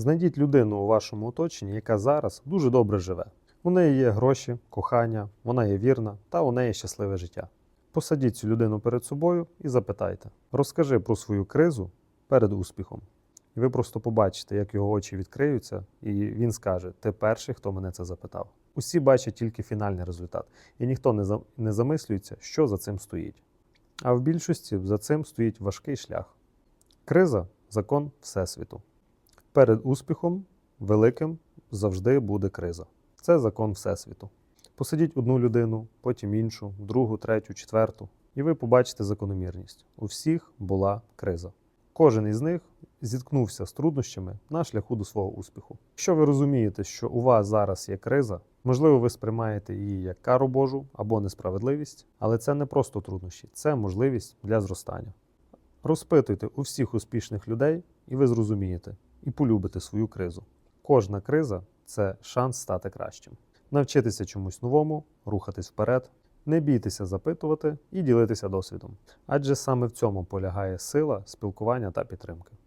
Знайдіть людину у вашому оточенні, яка зараз дуже добре живе. У неї є гроші, кохання, вона є вірна та у неї щасливе життя. Посадіть цю людину перед собою і запитайте: розкажи про свою кризу перед успіхом. І ви просто побачите, як його очі відкриються, і він скаже: Ти перший, хто мене це запитав. Усі бачать тільки фінальний результат, і ніхто не, за... не замислюється, що за цим стоїть. А в більшості за цим стоїть важкий шлях. Криза закон Всесвіту. Перед успіхом великим завжди буде криза. Це закон Всесвіту. Посадіть одну людину, потім іншу, другу, третю, четверту, і ви побачите закономірність. У всіх була криза. Кожен із них зіткнувся з труднощами на шляху до свого успіху. Якщо ви розумієте, що у вас зараз є криза, можливо, ви сприймаєте її як кару Божу або несправедливість, але це не просто труднощі, це можливість для зростання. Розпитуйте у всіх успішних людей, і ви зрозумієте і полюбите свою кризу. Кожна криза це шанс стати кращим. Навчитися чомусь новому, рухатись вперед, не бійтеся запитувати і ділитися досвідом. Адже саме в цьому полягає сила спілкування та підтримки.